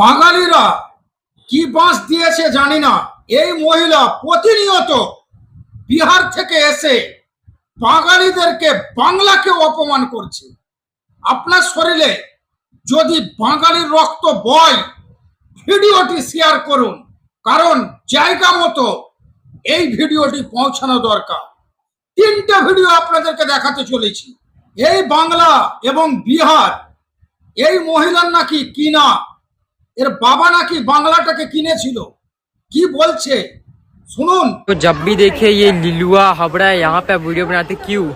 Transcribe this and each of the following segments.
বাঙালিরা কি বাঁশ দিয়েছে জানি না। এই মহিলা প্রতিনিয়ত বিহার থেকে এসে বাঙালিদেরকে বাংলাকে অপমান করছে। আপনার শরীরে যদি বাঙালির রক্ত বয়, ভিডিওটি শেয়ার করুন। কারণ জায়গা মতো এই ভিডিওটি পৌঁছানো দরকার। তিনটে ভিডিও আপনাদেরকে দেখাতে চলেছি। এই বাংলা এবং বিহার, এই মহিলার নাকি কিনা এর বাবা নাকি বাংলাটাকে কিনেছিল কি বলছে শুনুন तो जब भी देखे ये लिलुआ हबड़ा यहाँ पे वीडियो बनाते क्यों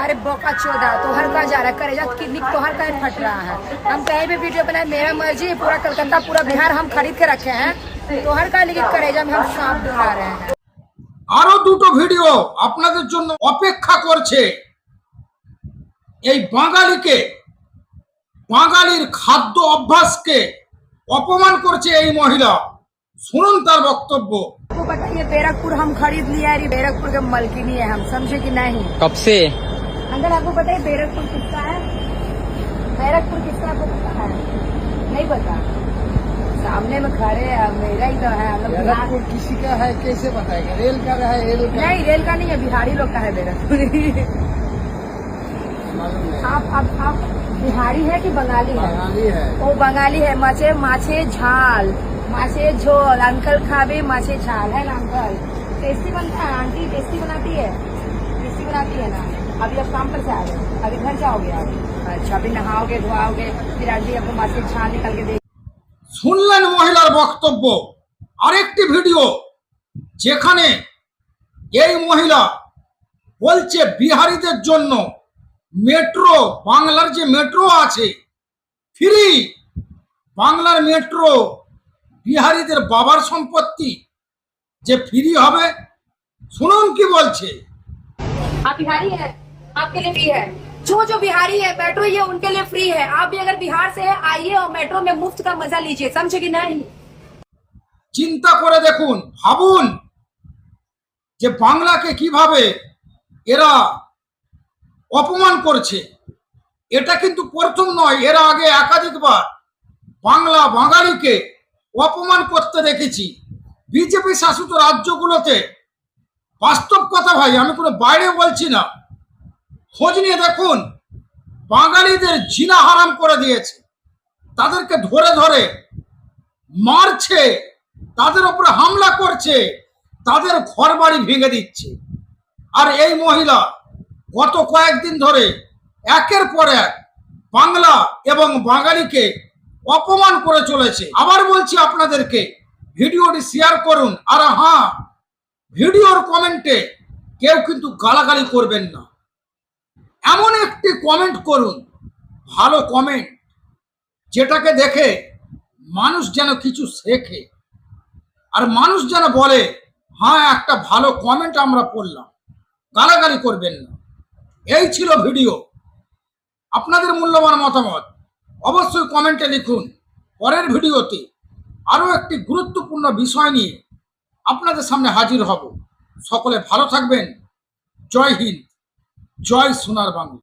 अरे बोका चोदा तोहर का जा रहा है करेजा किडनी तोहर का फट रहा है हम कहीं भी वीडियो बनाए मेरा मर्जी है पूरा कलकत्ता पूरा बिहार हम खरीद के रखे हैं तोहर का लेकिन करेजा में हम सांप डुला रहे हैं আরো দুটো ভিডিও আপনাদের জন্য অপেক্ষা করছে এই বাঙালিকে বাঙালির খাদ্য অভ্যাসকে অপমান করছে এই মহিলা শুনুন তার বক্তব্য आपको बताइए बैरकपुर हम खरीद लिया है बैरकपुर के मलकिनी है हम समझे कि नहीं कब से अंकल आपको बताइए बैरकपुर किसका है बैरकपुर किसका आपको पता है नहीं पता सामने में खड़े हैं मेरा ही तो है हम लोग बिहार- बैरकपुर किसी का है कैसे बताएगा रेल का है रेल का नहीं रेल का नहीं है बिहारी लोग का है बैरकपुर मालूम नहीं आप आप आप बिहारी है कि बंगाली है बंगाली है वो बंगाली है माछे माछे झाल माछे झोल अंकल खावे माछे झाल है ना अंकल टेस्टी बनता है आंटी टेस्टी बनाती है टेस्टी बनाती है ना अभी आप काम पर से आ गए अभी घर जाओगे आप अच्छा अभी नहाओगे धोआओगे फिर आंटी आपको माछे झाल निकाल के दे শুনলেন মহিলার বক্তব্য আরেকটি ভিডিও যেখানে এই মহিলা বলছে বিহারিদের জন্য মেট্রো বাংলার যে মেট্রো আছে ফ্রি বাংলার মেট্রো বিহারিদের বাবার সম্পত্তি যে ফ্রি হবে শুনুন কি বলছে आप बिहारी है आपके लिए फ्री है जो जो बिहारी है मेट्रो ये उनके लिए फ्री है आप भी अगर बिहार से है आइए और मेट्रो में मुफ्त का मजा लीजिए समझे कि नहीं চিন্তা করে দেখুন ভাবুন যে বাংলাকে কিভাবে এরা অপমান করছে। এটা কিন্তু প্রথম নয়, এরা আগে একাধিকবার বাংলা বাঙালিকে অপমান করতে দেখেছি। বিজেপি শাসিত রাজ্যগুলোতে বাস্তব কথা ভাই, আমি কোনো বাইরে বলছি না। খোঁজ নিয়ে দেখুন, বাঙালিদের জিনা হারাম করে দিয়েছে। তাদেরকে ধরে ধরে মারছে, তাদের উপরে হামলা করছে, তাদের ঘর বাড়ি ভেঙে দিচ্ছে। আর এই মহিলা গত কয়েকদিন ধরে একের পর এক বাংলা এবং বাঙালিকে অপমান করে চলেছে। আবার বলছি আপনাদেরকে, ভিডিওটি শেয়ার করুন। আর হ্যাঁ ভিডিওর কমেন্টে কেউ কিন্তু গালাগালি করবেন না। এমন একটি কমেন্ট করুন, ভালো কমেন্ট যেটাকে দেখে মানুষ যেন কিছু শেখে। আর মানুষ যেন বলে হ্যাঁ একটা ভালো কমেন্ট আমরা পড়লাম। গালাগালি করবেন না। এই ছিল ভিডিও। আপনাদের মূল্যবান মতামত অবশ্যই কমেন্টে লিখুন। পরের ভিডিওতে আরও একটি গুরুত্বপূর্ণ বিষয় নিয়ে আপনাদের সামনে হাজির হব। সকলে ভালো থাকবেন। জয় হিন্দ। জয় সোনার বাংলা।